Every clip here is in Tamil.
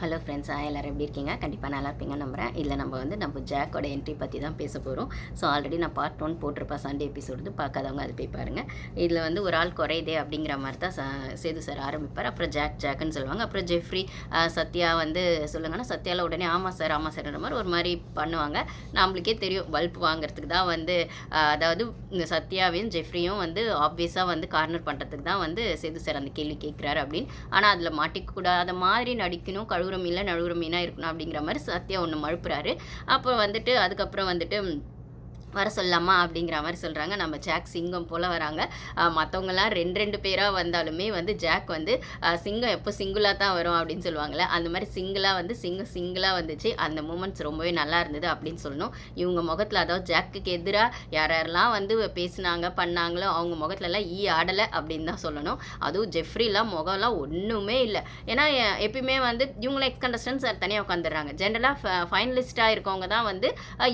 ஹலோ ஃப்ரெண்ட்ஸ் எல்லோரும் எப்படி இருக்கீங்க? கண்டிப்பாக நல்லா இருப்பீங்க நம்புறேன். இதில் நம்ம வந்து நம்ம ஜாக்கோட என்ட்ரி பற்றி தான் பேச போகிறோம் ஸோ ஆல்ரெடி நான் பார்ட் ஒன் போட்டிருப்பேன் சண்டே எபிசோடு பார்க்காதவங்க அது போய் பாருங்கள் இதில் வந்து ஒரு ஆள் குறையுதே அப்படிங்கிற மாதிரி தான் ச- சேது சார் ஆரம்பிப்பார். அப்புறம் ஜாக் ஜாக்குன்னு சொல்லுவாங்க. அப்புறம் ஜெஃப்ரி சத்யா வந்து சொல்லுங்கன்னா சத்யாவில் உடனே ஆமாம் சார் ஆமாம் சார்ன்ற மாதிரி ஒரு மாதிரி பண்ணுவாங்க. நம்மளுக்கே தெரியும் பல்ப் வாங்குறதுக்கு தான் வந்து அதாவது இந்த சத்யாவையும் ஜெஃப்ரியும் வந்து ஆப்வியஸாக வந்து கார்னர் பண்ணுறதுக்கு தான் வந்து சேது சார் அந்த கேள்வி கேட்குறாரு அப்படின்னு. ஆனால் அதில் மாட்டிக்கூடாத மாதிரி நடிக்கணும் கழுவு நழுவுற மீனில் நழுவுற மீனாக இருக்கணும் அப்படிங்கிற மாதிரி சத்யா ஒன்று மழுப்புறாரு. அப்போ வந்துட்டு அதுக்கப்புறம் வந்துட்டு வர சொல்லலாமா அப்படிங்கிற மாதிரி சொல்கிறாங்க நம்ம ஜாக் சிங்கம் போல் வராங்க. மற்றவங்கலாம் ரெண்டு ரெண்டு பேராக வந்தாலுமே வந்து ஜாக் வந்து சிங்கம் எப்போ சிங்கிளாக தான் வரும் அப்படின்னு சொல்லுவாங்களே அந்த மாதிரி சிங்கிளாக வந்து சிங்கம் சிங்கிளாக வந்துச்சு. அந்த மூமெண்ட்ஸ் ரொம்பவே நல்லா இருந்தது அப்படின்னு சொல்லணும். இவங்க முகத்தில் அதாவது ஜாக்குக்கு எதிராக யார் யாரெல்லாம் வந்து பேசுனாங்க பண்ணாங்களோ அவங்க முகத்துலலாம் ஈ ஆடலை அப்படின்னு தான் சொல்லணும். அதுவும் ஜெஃப்ரிலாம் முகம்லாம் ஒன்றுமே இல்லை. ஏன்னா எப்பயுமே வந்து இவங்கள எக்ஸ் கண்டஸ்டன்ஸ் தனியாக உட்காந்துடுறாங்க ஜென்ரலாக ஃபைனலிஸ்ட்டாக இருக்கவங்க தான் வந்து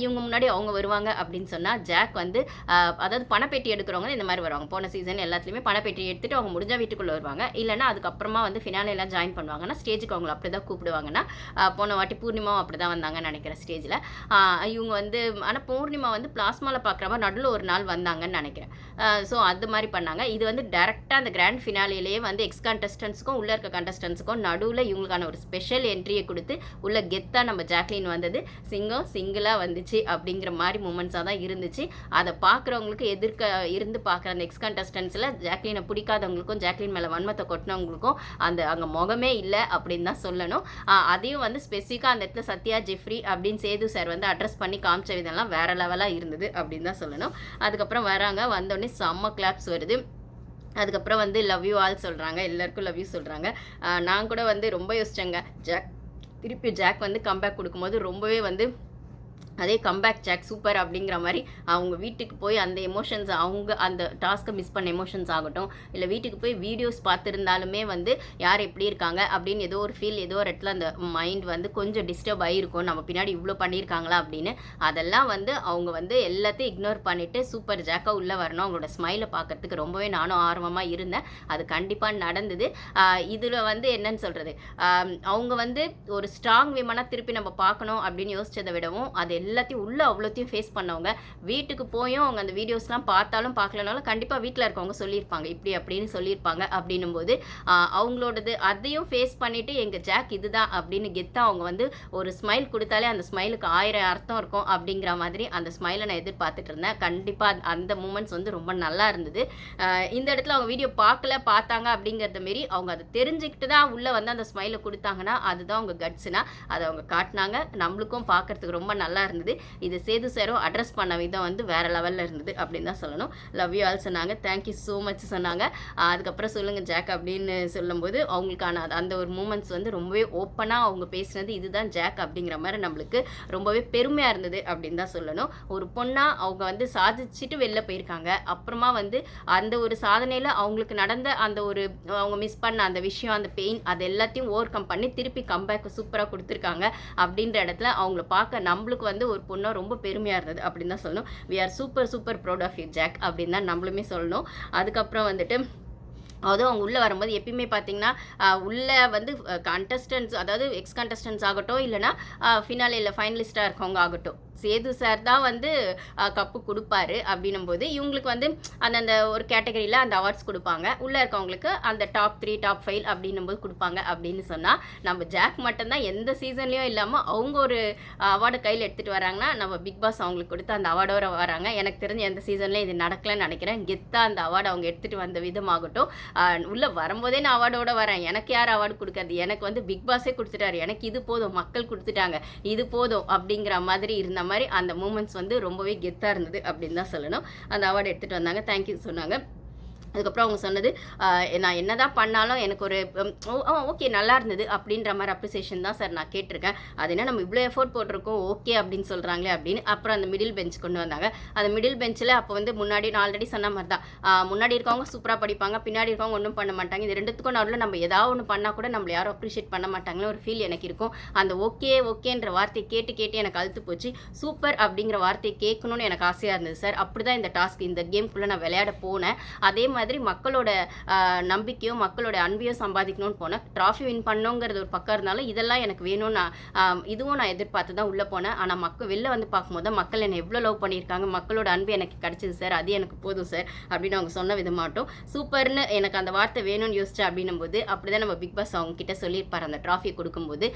இவங்க முன்னாடி அவங்க வருவாங்க அப்படின்னு சொன்னால் ஜாக் வந்து அதாவது பணப்பெட்டி எடுக்கிறவங்க இந்த மாதிரி வருவாங்க. போன சீசன் எல்லாத்துலேயுமே பணப்பெட்டி எடுத்துகிட்டு அவங்க முடிஞ்சால் வீட்டுக்குள்ளே வருவாங்க. இல்லைன்னா அதுக்கப்புறமா வந்து ஃபினாலே ஜாயின் பண்ணுவாங்கன்னா ஸ்டேஜுக்கு அவங்கள அப்படி தான் கூப்பிடுவாங்கன்னா போன வாட்டி பூர்ணிமாவும் அப்படி தான் வந்தாங்கன்னு நினைக்கிறேன் ஸ்டேஜில் இவங்க வந்து ஆனால் பூர்ணிமா வந்து பிளாஸ்மாவில் பார்க்குற மாதிரி நடுவில் ஒரு நாள் வந்தாங்கன்னு நினைக்கிறேன். ஸோ அது மாதிரி பண்ணாங்க. இது வந்து டேரெக்டாக அந்த கிராண்ட் ஃபினாலேயே வந்து எக்ஸ் கண்டஸ்டன்ஸுக்கும் உள்ளே இருக்க கண்டஸ்டன்ஸுக்கும் நடுவில் இவங்களுக்கான ஒரு ஸ்பெஷல் என்ட்ரியை கொடுத்து உள்ள கெத்தாக நம்ம ஜாக்லின் வந்தது. சிங்கம் சிங்கிளாக வந்துச்சு அப்படிங்கிற மாதிரி மூமெண்ட்ஸாக தான் இருந்துச்சு. அதை பார்க்குறவங்களுக்கு எதிர்க்க இருந்து பார்க்குற அந்த எக்ஸ் கண்டஸ்டன்ஸில் ஜாக்லினை பிடிக்காதவங்களுக்கும் ஜாக்லின் மேலே வன்மத்தை கொட்டினவங்களுக்கும் அந்த அங்கே முகமே இல்லை அப்படின்னு தான் சொல்லணும். அதையும் வந்து ஸ்பெசிஃபிக்காக அந்த இடத்துல சத்யா ஜெஃப்ரி அப்படின்னு சேது சார் வந்து அட்ரஸ் பண்ணி காமிச்ச விதம்லாம் வேற லெவலாக இருந்தது அப்படின்னு தான் சொல்லணும். அதுக்கப்புறம் வராங்க. வந்தோடனே செம்ம கிளாப்ஸ் வருது. அதுக்கப்புறம் வந்து லவ் யூ ஆல் சொல்கிறாங்க எல்லாருக்கும் லவ் யூ சொல்கிறாங்க நான் கூட வந்து ரொம்ப யோசிச்சேங்க. ஜாக் திருப்பி ஜாக் வந்து கம்பேக் கொடுக்கும்போது ரொம்பவே வந்து அதே கம்பேக் ஜாக் சூப்பர் அப்படிங்கிற மாதிரி அவங்க வீட்டுக்கு போய் அந்த எமோஷன்ஸ் அவங்க அந்த டாஸ்க்கை மிஸ் பண்ண எமோஷன்ஸ் ஆகட்டும் இல்லை வீட்டுக்கு போய் வீடியோஸ் பார்த்துருந்தாலுமே வந்து யார் எப்படி இருக்காங்க அப்படின்னு ஏதோ ஒரு ஃபீல் ஏதோ ஒரு இடத்துல அந்த மைண்ட் வந்து கொஞ்சம் டிஸ்டர்ப் ஆகிருக்கும் நம்ம பின்னாடி இவ்வளோ பண்ணியிருக்காங்களா அப்படின்னு. அதெல்லாம் வந்து அவங்க வந்து எல்லாத்தையும் இக்னோர் பண்ணிவிட்டு சூப்பர் ஜாக்காக உள்ளே வரணும். அவங்களோட ஸ்மைலை பார்க்கறதுக்கு ரொம்பவே நானும் ஆர்வமாக இருந்தேன். அது கண்டிப்பாக நடந்தது. இதில் வந்து என்னன்னு சொல்கிறது அவங்க வந்து ஒரு ஸ்ட்ராங் விமனாக திருப்பி நம்ம பார்க்கணும் அப்படின்னு யோசிச்சதை விடவும் அது எல்லாத்தையும் உள்ளே அவ்வளோத்தையும் ஃபேஸ் பண்ணவங்க. வீட்டுக்கு போயும் அவங்க அந்த வீடியோஸ்லாம் பார்த்தாலும் பார்க்கலனாலும் கண்டிப்பாக வீட்டில் இருக்கவங்க சொல்லியிருப்பாங்க. இப்படி அப்படின்னு சொல்லியிருப்பாங்க அப்படின்னும் போது அவங்களோடது அதையும் ஃபேஸ் பண்ணிவிட்டு எங்கள் ஜாக் இதுதான் அப்படின்னு கெத்தாக அவங்க வந்து ஒரு ஸ்மைல் கொடுத்தாலே அந்த ஸ்மைலுக்கு ஆயிரம் அர்த்தம் இருக்கும் அப்படிங்கிற மாதிரி அந்த ஸ்மைலை நான் எதிர்பார்த்துட்டு இருந்தேன். கண்டிப்பாக அந்த மூமெண்ட்ஸ் வந்து ரொம்ப நல்லா இருந்தது. இந்த இடத்துல அவங்க வீடியோ பார்க்கல பார்த்தாங்க அப்படிங்கிறத மாரி அவங்க அதை தெரிஞ்சுக்கிட்டு தான் உள்ளே வந்து அந்த ஸ்மைலை கொடுத்தாங்கன்னா அதுதான் அவங்க கட்ஸ்னா அதை அவங்க காட்டினாங்க. நம்மளுக்கும் பார்க்கறதுக்கு ரொம்ப நல்லா இருந்தது. இருந்தது. இது சேது சாரும் அட்ரஸ் பண்ண விதம் வந்து வேற லெவலில் இருந்தது அப்படின்னு தான் சொல்லணும். லவ் யூ ஆல் சொன்னாங்க. தேங்க்யூ ஸோ மச் சொன்னாங்க. அதுக்கப்புறம் சொல்லுங்க ஜாக் அப்படின்னு சொல்லும்போது அவங்களுக்கான அந்த ஒரு மூமெண்ட்ஸ் வந்து ரொம்பவே ஓப்பனாக அவங்க பேசுனது இதுதான் ஜாக் அப்படிங்கிற மாதிரி நம்மளுக்கு ரொம்பவே பெருமையாக இருந்தது அப்படின்னு தான் சொல்லணும். ஒரு பொண்ணாக அவங்க வந்து சாதிச்சுட்டு வெளில போயிருக்காங்க. அப்புறமா வந்து அந்த ஒரு சாதனையில் அவங்களுக்கு நடந்த அந்த ஒரு அவங்க மிஸ் பண்ண அந்த விஷயம் அந்த பெயின் அது எல்லாத்தையும் ஓவர் கம் பண்ணி திருப்பி கம்பேக் சூப்பராக கொடுத்துருக்காங்க அப்படின்ற இடத்துல அவங்கள பார்க்க நம்மளுக்கு வந்து ஒரு பொண்ணா ரொம்ப பெருமையாக இருந்தது அப்படின்னு தான் சொல்லணும். We are super super proud of you Jack அப்படின்னு தான் நம்மளுமே சொல்லணும். அதுக்கப்புறம் வந்துட்டு அதுவும் அவங்க உள்ளே வரும்போது எப்பயுமே பார்த்தீங்கன்னா உள்ளே வந்து கண்டஸ்டன்ஸ் அதாவது எக்ஸ் கண்டஸ்டன்ஸ் ஆகட்டும் இல்லைனா ஃபினாலேயில் ஃபைனலிஸ்ட்டாக இருக்கவங்க ஆகட்டும். சேது சார் தான் வந்து கப்பு கொடுப்பாரு அப்படின்னும் போது இவங்களுக்கு வந்து அந்தந்த ஒரு கேட்டகரியில் அந்த அவார்ட்ஸ் கொடுப்பாங்க. உள்ளே இருக்கவங்களுக்கு அந்த டாப் த்ரீ டாப் ஃபைவ் அப்படின்னும் போது கொடுப்பாங்க அப்படின்னு சொன்னால் நம்ம ஜாக் மட்டும்தான் எந்த சீசன்லேயும் இல்லாமல் அவங்க ஒரு அவார்டு கையில் எடுத்துகிட்டு வராங்கன்னா நம்ம பிக் பாஸ் அவங்களுக்கு கொடுத்து அந்த அவார்டோட வராங்க. எனக்கு தெரிஞ்ச எந்த சீசன்லேயும் இது நடக்கலைன்னு நினைக்கிறேன். கெத்தாக அந்த அவார்டு அவங்க எடுத்துகிட்டு வந்த விதமாகட்டும். உள்ள வரும்போதே நான் அவார்டோட வரேன். எனக்கு யார் அவார்டு கொடுக்காது எனக்கு வந்து பிக் பாஸே கொடுத்துட்டாரு. எனக்கு இது போதும். மக்கள் கொடுத்துட்டாங்க. இது போதும் அப்படிங்கிற மாதிரி இருந்த மாதிரி அந்த மூமெண்ட்ஸ் வந்து ரொம்பவே கெத்தாக இருந்தது அப்படின்னு தான் சொல்லணும். அந்த அவார்டு எடுத்துகிட்டு வந்தாங்க. தேங்க்யூ சொன்னாங்க. அதுக்கப்புறம் அவங்க சொன்னது நான் நான் என்னதான் பண்ணாலும் எனக்கு ஒரு ஓகே நல்லா இருந்தது அப்படின்ற மாதிரி அப்ரிசியேஷன் தான் சார் நான் கேட்டிருக்கேன். அது என்ன நம்ம இவ்வளோ எஃபோர்ட் போட்டிருக்கோம் ஓகே அப்படின்னு சொல்கிறாங்களே அப்படின்னு அப்புறம் அந்த மிடில் பெஞ்ச் கொண்டு வந்தாங்க. அந்த மிடில் பெஞ்சில் அப்போ வந்து முன்னாடி நான் ஆல்ரெடி சொன்ன மாதிரி தான். முன்னாடி இருக்கவங்க சூப்பராக படிப்பாங்க பின்னாடி இருக்கவங்க ஒன்றும் பண்ண மாட்டாங்க. இது ரெண்டுத்துக்கும் நடுவில் நம்ம ஏதாவது ஒன்று பண்ணால் கூட நம்மளை யாரும் அப்ரிஷியேட் பண்ண மாட்டாங்களே ஒரு ஃபீல் எனக்கு இருக்கும். அந்த ஓகே ஓகேன்ற வார்த்தையை கேட்டு கேட்டு எனக்கு அழுத்து போச்சு. சூப்பர் அப்படிங்கிற வார்த்தையை கேட்கணும்னு எனக்கு ஆசையாக இருந்தது சார். அப்படி தான் இந்த டாஸ்க் இந்த கேம்குள்ளே நான் விளையாட போனேன். அதே மாதிரி மாதிரி மக்களோட நம்பிக்கையோ நம்பிக்கையும் மக்களோட அன்பையும் சம்பாதிக்கணும்னு போனேன். ட்ராஃபி வின் பண்ணுங்கிறது ஒரு பக்கம் இருந்தாலும் இதெல்லாம் எனக்கு வேணும்னு நான் இதுவும் நான் எதிர்பார்த்து தான் உள்ளே போனேன். ஆனால் மக்கள் வெளில வந்து பார்க்கும்போது தான் மக்கள் என்னை எவ்வளோ லவ் பண்ணியிருக்காங்க மக்களோட அன்பு எனக்கு கிடச்சிது சார் அது எனக்கு போதும் சார் அப்படின்னு அவங்க சொன்ன விதமாட்டும். சூப்பர்னு எனக்கு அந்த வார்த்தை வேணும்னு யோசிச்சேன் அப்படின்னும் போது அப்படி தான் நம்ம பிக் பாஸ் அவங்க கிட்ட சொல்லியிருப்பார். அந்த ட்ராஃபி கொடுக்கும்போது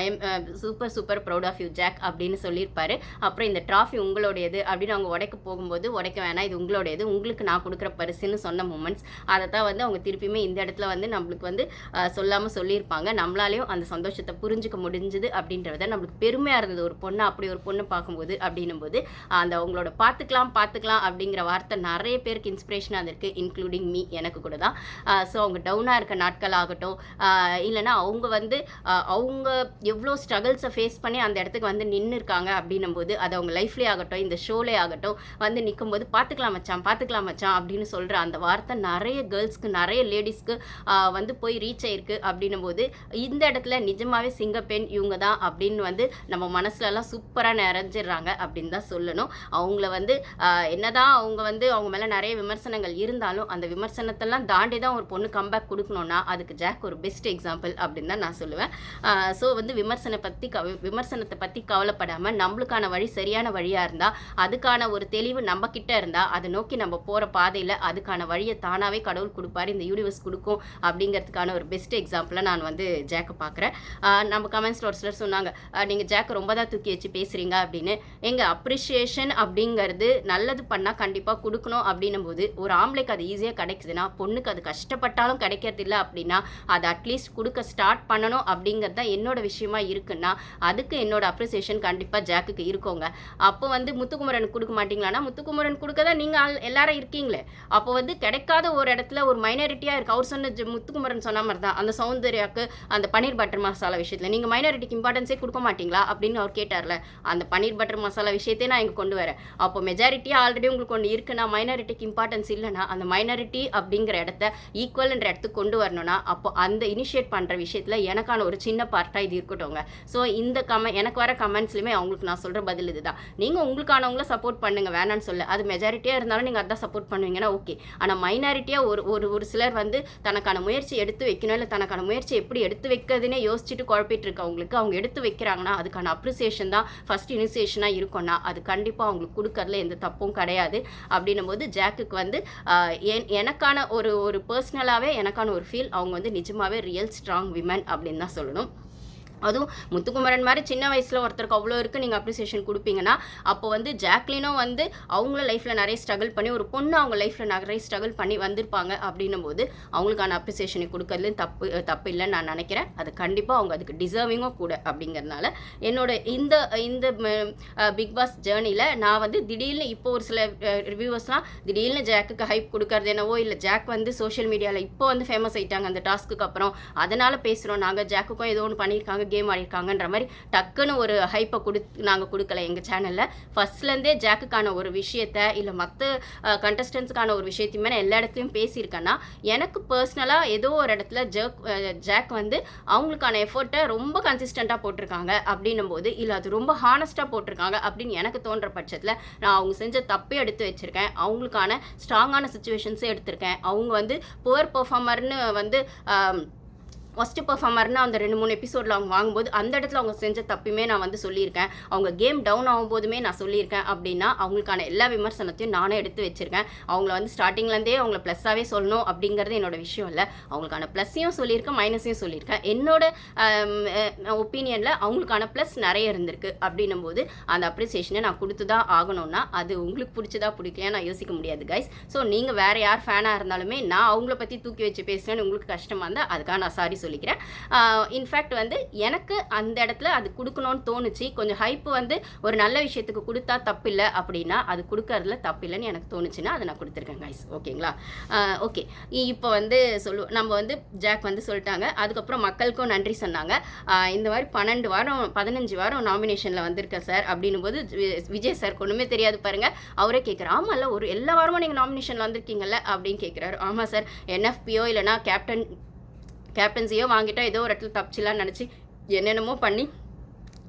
I am super super proud of you Jack அப்படின்னு சொல்லியிருப்பாரு. அப்புறம் இந்த ட்ராஃபி உங்களுடையது அப்படின்னு அவங்க உடைக்க போகும்போது உடைக்க வேணாம் இது உங்களுடையது உங்களுக்கு நான் கொடுக்குற பரிசுன்னு சொன்ன மூமெண்ட்ஸ் அதை தான் வந்து அவங்க திருப்பியுமே இந்த இடத்துல வந்து நம்மளுக்கு வந்து சொல்லாமல் சொல்லியிருப்பாங்க. நம்மளாலேயும் அந்த சந்தோஷத்தை புரிஞ்சுக்க முடிஞ்சுது அப்படின்றத நம்மளுக்கு பெருமையாக இருந்தது. ஒரு பொண்ணை அப்படி ஒரு பொண்ணு பார்க்கும்போது அப்படின்னும் போது அந்த அவங்களோட பார்த்துக்கலாம் பார்த்துக்கலாம் அப்படிங்கிற வார்த்தை நிறைய பேருக்கு இன்ஸ்பிரேஷனாக இருந்திருக்கு இன்க்ளூடிங் மீ எனக்கு கூட தான். ஸோ அவங்க டவுனாக இருக்க நாட்கள் ஆகட்டும் இல்லைனா இல்லைன்னா அவங்க வந்து அவங்க எவ்வளோ ஸ்ட்ரகிள்ஸை ஃபேஸ் பண்ணி அந்த இடத்துக்கு வந்து நின்று இருக்காங்க அப்படின்னும் போது அது அவங்க லைஃப்லேயே ஆகட்டும் இந்த ஷோலே ஆகட்டும் வந்து நிற்கும்போது பார்த்துக்கலாம் மச்சான் பார்த்துக்கலாம் மச்சான் அப்படின்னு சொல்கிற அந்த வார்த்தை நிறைய கேர்ள்ஸ்க்கு நிறைய லேடிஸ்க்கு வந்து போய் ரீச் ஆயிருக்கு அப்படின்னும் போது இந்த இடத்துல நிஜமாவே சிங்கப்பெண் இவங்க தான் அப்படின்னு வந்து நம்ம மனசுலலாம் சூப்பராக நிறைஞ்சிடுறாங்க அப்படின்னு தான் சொல்லணும். அவங்கள வந்து என்னதான் அவங்க வந்து அவங்க மேலே நிறைய விமர்சனங்கள் இருந்தாலும் அந்த விமர்சனத்தெல்லாம் தாண்டி தான் ஒரு பொண்ணு கம்பேக் கொடுக்கணும்னா அதுக்கு ஜாக் ஒரு பெஸ்ட் எக்ஸாம்பிள் அப்படின்னு தான் நான் சொல்லுவேன். ஸோ வந்து விமர்சனை பற்றி கவ விமர்சனத்தை பற்றி கவலைப்படாமல் நம்மளுக்கான வழி சரியான வழியாக இருந்தால் அதுக்கான ஒரு தெளிவு நம்ம இருந்தால் அதை நோக்கி நம்ம போகிற பாதையில் அதுக்கான வழியை தானாகவே கடவுள் கொடுப்பாரு இந்த யூனிவர்ஸ் கொடுக்கும் அப்படிங்கிறதுக்கான ஒரு பெஸ்ட் எக்ஸாம்பிளாக நான் வந்து ஜேக்கை பார்க்குறேன். நம்ம கமெண்ட்ஸில் ஒரு சிலர் சொன்னாங்க நீங்கள் ஜேக்கை ரொம்ப தான் தூக்கி வச்சு பேசுகிறீங்க அப்படின்னு. எங்கள் அப்ரிஷியேஷன் அப்படிங்கிறது நல்லது பண்ணால் கண்டிப்பாக கொடுக்கணும் அப்படின்னும் போது ஒரு ஆம்பளைக்கு அது ஈஸியாக கிடைக்குதுன்னா பொண்ணுக்கு அது கஷ்டப்பட்டாலும் கிடைக்கிறது இல்லை அப்படின்னா அதை அட்லீஸ்ட் கொடுக்க ஸ்டார்ட் பண்ணணும் அப்படிங்கிறது தான் என்னோட விஷயமா இருக்குன்னா அதுக்கு என்னோட அப்ரிசியேஷன் கண்டிப்பாக ஜாக்குக்கு இருக்கோங்க. அப்போ வந்து முத்துக்குமரன் கொடுக்க மாட்டீங்களான்னா முத்துக்குமரன் கொடுக்க தான் நீங்கள் எல்லாரும் இருக்கீங்களே. அப்போ வந்து கிடைக்காத ஒரு இடத்துல ஒரு மைனாரிட்டியாக இருக்குது அவர் சொன்ன முத்துக்குமரன் சொன்ன மாதிரி தான் அந்த சௌந்தர்யாக்கு அந்த பன்னீர் பட்டர் மசாலா விஷயத்தில் நீங்கள் மைனாரிட்டிக்கு இம்பார்ட்டன்ஸே கொடுக்க மாட்டீங்களா? அப்படின்னு அவர் கேட்டார்ல. அந்த பன்னீர் பட்டர் மசாலா விஷயத்தையே நான் இங்கே கொண்டு வரேன். அப்போ மெஜாரிட்டியாக ஆல்ரெடி உங்களுக்கு ஒன்று இருக்குன்னா மைனாரிட்டிக்கு இம்பார்ட்டன்ஸ் இல்லைன்னா அந்த மைனாரிட்டி அப்படிங்கிற இடத்த ஈக்குவல்ன்ற இடத்துக்கு கொண்டு வரணும்னா அப்போ அந்த இனிஷியேட் பண்ணுற விஷயத்தில் எனக்கான ஒரு சின்ன பார்ட்டாக இது இருக்கட்டும்ங்க. ஸோ இந்த கம எனக்கு வர கமெண்ட்ஸ்லையுமே அவங்களுக்கு நான் சொல்கிற பதில் இதுதான். நீங்கள் உங்களுக்கானவங்கள சப்போர்ட் பண்ணுங்கள் வேணான்னு சொல்ல. அது மெஜாரிட்டியாக இருந்தாலும் நீங்கள் அதான் சப்போர்ட் பண்ணுவீங்கன்னா ஓகே ஆனால் மைனாரிட்டியாக ஒரு ஒரு ஒரு சிலர் வந்து தனக்கான முயற்சி எடுத்து வைக்கணும் இல்லை தனக்கான முயற்சி எப்படி எடுத்து வைக்கிறதுனே யோசிச்சுட்டு குழப்பிட்டு இருக்கவங்களுக்கு அவங்க எடுத்து வைக்கிறாங்கன்னா அதுக்கான அப்ரிசியேஷன் தான் ஃபர்ஸ்ட் இனிசியேஷனாக இருக்கும்னா அது கண்டிப்பாக அவங்களுக்கு கொடுக்கறதுல எந்த தப்பும் கிடையாது. அப்படின்னும் போது ஜாக்குக்கு வந்து என்- எனக்கான ஒரு ஒரு பர்சனலாகவே எனக்கான ஒரு ஃபீல் அவங்க வந்து நிஜமாகவே ரியல் ஸ்ட்ராங் விமன் அப்படின்னு தான் சொல்லணும். அதுவும் முத்துக்குமரன் மாதிரி சின்ன வயசில் ஒருத்தருக்கு அவ்வளோ இருக்குது நீங்கள் அப்ரிசியேஷன் கொடுப்பீங்கன்னா அப்போ வந்து ஜாக்லினும் வந்து அவங்கள லைஃப்பில் நிறைய ஸ்ட்ரகிள் பண்ணி ஒரு பொண்ணு அவங்க லைஃப்பில் நிறைய ஸ்ட்ரகிள் பண்ணி வந்திருப்பாங்க அப்படின்னும் போது அவங்களுக்கான அப்ரிசியேஷனை கொடுக்கறதுல தப்பு தப்பு இல்லைன்னு நான் நினைக்கிறேன். அது கண்டிப்பாக அவங்க அதுக்கு டிசர்விங்கும் கூட அப்படிங்கிறதுனால என்னோட இந்த இந்த பிக் பாஸ் ஜேர்னியில் நான் வந்து திடீர்னு இப்போ ஒரு சில ரிவ்யூவர்ஸ்லாம் திடீர்னு ஜாக்குக்கு ஹைப் கொடுக்கறது என்னவோ இல்லை ஜாக் வந்து சோஷியல் மீடியாவில் இப்போ வந்து ஃபேமஸ் ஆயிட்டாங்க அந்த டாஸ்க்குக்கு அப்புறம் அதனால் பேசுகிறோம் நாங்கள் ஜாக்குக்கும் ஏதோ ஒன்று பண்ணியிருக்காங்க கேம் ஆடிருக்காங்கன்ற மாதிரி டக்குன்னு ஒரு ஹைப்பை கொடு நாங்கள் கொடுக்கல எங்கள் சேனலில் ஃபர்ஸ்ட்லேருந்தே ஜாக்குக்கான ஒரு விஷயத்த இல்லை மற்ற கண்டஸ்டன்ஸுக்கான ஒரு விஷயத்தையுமே நான் எல்லா இடத்துலையும் பேசியிருக்கேன்னா எனக்கு பர்சனலாக ஏதோ ஒரு இடத்துல ஜேக் ஜாக் வந்து அவங்களுக்கான எஃபர்ட்டை ரொம்ப கன்சிஸ்டண்ட்டாக போட்டிருக்காங்க அப்படின்னும் போது இல்லை அது ரொம்ப ஹானஸ்ட்டாக போட்டிருக்காங்க அப்படின்னு எனக்கு தோன்ற பட்சத்தில் நான் அவங்க செஞ்ச தப்பே எடுத்து வச்சுருக்கேன். அவங்களுக்கான ஸ்ட்ராங்கான சுச்சுவேஷன்ஸே எடுத்திருக்கேன். அவங்க வந்து புவர் பெர்ஃபார்மர்னு வந்து ஃபஸ்ட்டு பர்ஃபார்மர்னு அந்த ரெண்டு மூணு எபிசோடில் அவங்க வாங்கும்போது அந்த இடத்துல அவங்க செஞ்ச தப்புமே நான் வந்து சொல்லியிருக்கேன். அவங்க கேம் டவுன் ஆகும்போதுமே நான் சொல்லியிருக்கேன். அப்படின்னா அவங்களுக்கான எல்லா விமர்சனத்தையும் நானே எடுத்து வச்சுருக்கேன். அவங்கள வந்து ஸ்டார்டிங்லேருந்தே அவங்கள ப்ளஸ்ஸாகவே சொல்லணும் அப்படிங்கிறது என்னோட விஷயம் இல்லை. அவங்களுக்கான ப்ளஸ்ஸையும் சொல்லியிருக்கேன் மைனஸையும் சொல்லியிருக்கேன். என்னோட ஒப்பீனியனில் அவங்களுக்கான ப்ளஸ் நிறைய இருந்திருக்கு. அப்படின்னும் போது அந்த அப்ரிசியேஷனை நான் கொடுத்து தான் ஆகணும்னா அது உங்களுக்கு பிடிச்சதா பிடிக்கலையா நான் யோசிக்க முடியாது கைஸ் ஸோ நீங்கள் வேறு யார் ஃபேனாக இருந்தாலுமே நான் அவங்கள பற்றி தூக்கி வச்சு பேசுகிறேன்னு உங்களுக்கு கஷ்டமாக இருந்தால் அதுக்காக நான் சாரி சொல்லிக்கிறேன். இன்ஃபேக்ட் வந்து எனக்கு அந்த இடத்துல அது கொடுக்கணும்னு தோணுச்சு. கொஞ்சம் ஹைப் வந்து ஒரு நல்ல விஷயத்துக்கு கொடுத்தா தப்பில்லை அப்படின்னா அது கொடுக்கறதுல தப்பில்லைன்னு எனக்கு தோணுச்சுன்னா அதை நான் கொடுத்துருக்கேன் கைஸ் ஓகேங்களா? ஓகே. இப்போ வந்து சொல்லு நம்ம வந்து ஜாக் வந்து சொல்லிட்டாங்க. அதுக்கப்புறம் மக்களுக்கும் நன்றி சொன்னாங்க. இந்த மாதிரி பன்னெண்டு வாரம் பதினஞ்சு வாரம் நாமினேஷனில் வந்திருக்கேன் சார் அப்படின்னும் போது விஜய் சார் ஒன்றுமே தெரியாது பாருங்க. அவரே கேட்குறாரு ஆமாம்ல ஒரு எல்லா வாரமும் நீங்கள் நாமினேஷனில் வந்திருக்கீங்கல்ல? அப்படின்னு கேட்குறாரு ஆமாம் சார் என்எஃபியோ இல்லைனா கேப்டன் கேப்டன்சியோ வாங்கிட்டோம் ஏதோ ஒரு இடத்துல தப்பிச்சிலான்னு நினச்சி என்னென்னமோ பண்ணி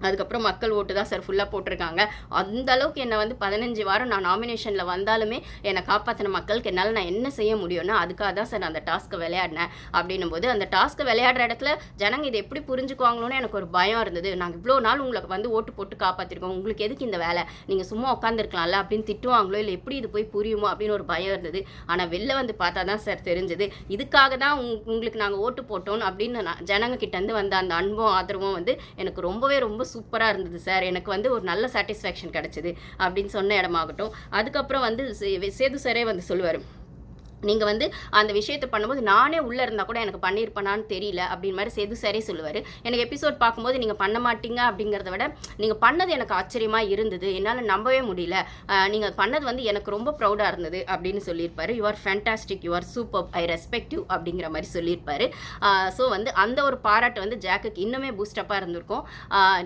அதுக்கப்புறம் மக்கள் ஓட்டு தான் சார் ஃபுல்லாக போட்டிருக்காங்க. அந்த அளவுக்கு என்னை வந்து பதினஞ்சு வாரம் நான் நாமினேஷனில் வந்தாலுமே என்னை காப்பாற்றின மக்களுக்கு என்னால் நான் என்ன செய்ய முடியும்னா அதுக்காக தான் சார் நான் அந்த டாஸ்க்கை விளையாடினேன். அப்படின்னும் போது அந்த டாஸ்க்கை விளையாடுற இடத்துல ஜனங்க இதை எப்படி புரிஞ்சுக்குவாங்களோன்னு எனக்கு ஒரு பயம் இருந்தது. நாங்கள் இவ்வளோ நாள் உங்களுக்கு வந்து ஓட்டு போட்டு காப்பாற்றிருக்கோம் உங்களுக்கு எதுக்கு இந்த வேலை? நீங்கள் சும்மா உட்காந்துருக்கலாம்ல அப்படின்னு திட்டுவாங்களோ இல்லை எப்படி இது போய் புரியுமோ அப்படின்னு ஒரு பயம் இருந்தது. ஆனால் வெளில வந்து பார்த்தா தான் சார் தெரிஞ்சது. இதுக்காக தான் உங் உங்களுக்கு நாங்கள் ஓட்டு போட்டோம் அப்படின்னு நான் ஜனங்க கிட்டேருந்து வந்த அந்த அன்பும் ஆதரவும் வந்து எனக்கு ரொம்பவே ரொம்ப சூப்பராக இருந்தது சார். எனக்கு வந்து ஒரு நல்ல சாட்டிஸ்ஃபேக்ஷன் கிடச்சிது அப்படின்னு சொன்ன இடமாகட்டும். அதுக்கப்புறம் வந்து சே- சேது சாரே வந்து சொல்லுவார் நீங்கள் வந்து அந்த விஷயத்தை பண்ணும்போது நானே உள்ளே இருந்தால் கூட எனக்கு பண்ணியிருப்பேனான்னு தெரியல அப்படின்னு மாதிரி சேது சரி சொல்லுவார். எனக்கு எபிசோட் பார்க்கும்போது நீங்கள் பண்ண மாட்டீங்க அப்படிங்கிறத விட நீங்கள் பண்ணது எனக்கு ஆச்சரியமாக இருந்தது. என்னால் நம்பவே முடியல. நீங்கள் பண்ணது வந்து எனக்கு ரொம்ப ப்ரௌடாக இருந்தது அப்படின்னு சொல்லியிருப்பாரு. You are fantastic you are super I respect you அப்படிங்கிற மாதிரி சொல்லியிருப்பாரு. ஸோ வந்து அந்த ஒரு பாராட்டு வந்து ஜாக்குக்கு இன்னுமே பூஸ்டப்பாக இருந்திருக்கும்.